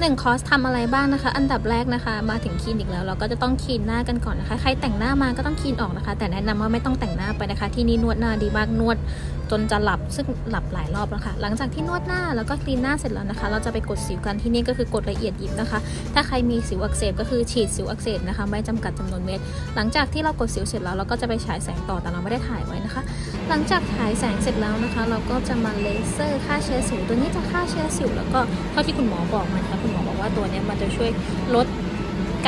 หนึ่งคอร์สทำอะไรบ้างนะคะ อันดับแรกนะคะ มาถึงคลินิกแล้ว เราก็จะต้องคลีนหน้ากันก่อนนะคะ ใครแต่งหน้ามาก็ต้องคลีนออกนะคะ แต่แนะนำว่าไม่ต้องแต่งหน้าไปนะคะ ที่นี่นวดหน้าดีมากนวด จนจะหลับซึ่งหลับหลายรอบแล้วค่ะ หลังจากที่นวดหน้าแล้วก็คลีนหน้าเสร็จแล้วนะคะ เราจะไปกดสิวกันที่นี่ก็คือกดละเอียดยิบนะคะ ถ้าใครมีสิวอักเสบก็คือฉีดสิวอักเสบนะคะ ไม่จำกัดจำนวนเม็ด หลังจากที่เรากดสิวเสร็จแล้วเราก็จะไปฉายแสงต่อแต่เราไม่ได้ถ่ายไว้นะคะ หลังจากฉายแสงเสร็จแล้วนะคะ เราก็จะมาเลเซอร์ฆ่าเชื้อสิวตัวนี้จะฆ่าเชื้อสิวแล้วก็เท่าที่คุณหมอบอกมานะคะคุณหมอบอกว่า ตัวนี้มันจะช่วยลด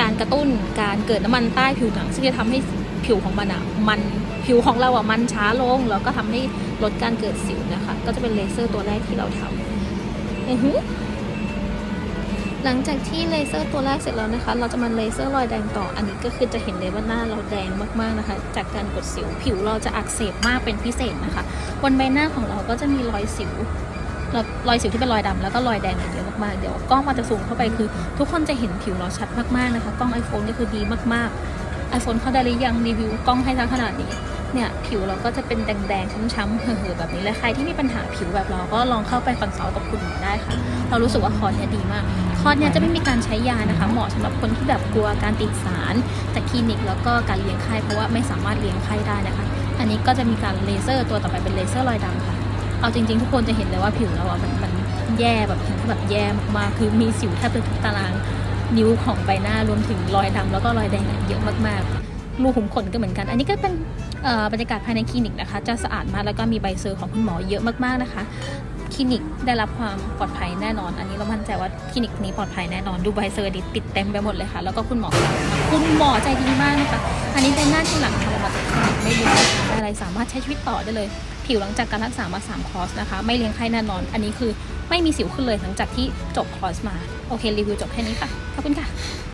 การกระตุ้นการเกิดน้ำมันใต้ผิวหนังซึ่งจะทำให้ผิวของมันอะมันผิวของเราอะมันช้าลง แล้วก็ทำให้ลดการเกิดสิวนะคะ ก็จะเป็นเลเซอร์ตัวแรกที่เราทำอือหือหลังจากที่เลเซอร์ตัวแรกเสร็จแล้วนะคะ เราจะมาเลเซอร์รอยแดงต่อ อันนี้ก็คือจะเห็นเลยว่าหน้าเราแดงมากๆนะคะ จากการกดสิวผิวเราจะอักเสบมากเป็นพิเศษนะคะ บนใบหน้าของเราก็จะมีรอยสิว รอยสิวที่เป็นรอยดำแล้วก็รอยแดงเยอะมากๆเดี๋ยวกล้องมันจะซูมเข้าไปคือ ทุกคนจะเห็นผิวเราชัดมากๆนะคะ กล้อง iPhone นี่คือดีมากๆ iPhone เข้าได้หรือยังรีวิวกล้องให้ทั้งขนาดนี้เนี่ยผิวเราก็จะเป็นแดงๆช้ำๆเห่อๆแบบนี้และใครที่มีปัญหาผิวแบบเราก็ลองเข้าไปคอนซัลท์กับคุณหมอได้ค่ะ เรารู้สึกว่าคอร์สเนี่ยดีมาก คอร์สเนี่ยจะไม่มีการใช้ยานะคะ เหมาะสำหรับคนที่แบบกลัวการติดสารจากคลินิกแล้วก็การเลี้ยงไข้เพราะว่าไม่สามารถเลี้ยงไข้ได้นะคะ อันนี้ก็จะมีการเลเซอร์ตัวต่อไปเป็นเลเซอร์รอยดำค่ะ เอาจริงๆ ทุกคนจะเห็นเลยว่าผิวเราอะมันมันแย่แบบถึงแบบแย่มากๆคือมีสิวแทบจะทุกตารางนิ้วของใบหน้ารวมถึงรอยดำแล้วก็รอยแดงเยอะมากๆรูขุมขนก็เหมือนกัน อันนี้ก็เป็นบรรยากาศภายในคลินิกนะคะ จะสะอาดมากแล้วก็มีใบเซอร์ของคุณหมอเยอะมากๆนะคะคลินิกได้รับความปลอดภัยแน่นอน อันนี้เรามั่นใจว่าคลินิกนี้ปลอดภัยแน่นอน ดูใบเซอร์ดิติดเต็มไปหมดเลยค่ะ แล้วก็คุณหมอคุณหมอใจดีมากนะคะ อันนี้เป็นหน้าที่หลังทำมาจากคลินิกไม่รู้นะคะอะไรสามารถใช้ชีวิตต่อได้เลย ผิวหลังจากการรักษามา3คอร์สนะคะ ไม่เลี้ยงไข้แน่นอน อันนี้คือไม่มีสิวขึ้นเลยหลังจากที่จบคอร์สมา โอเค รีวิวจบแค่นี้ค่ะ ขอบคุณค่ะ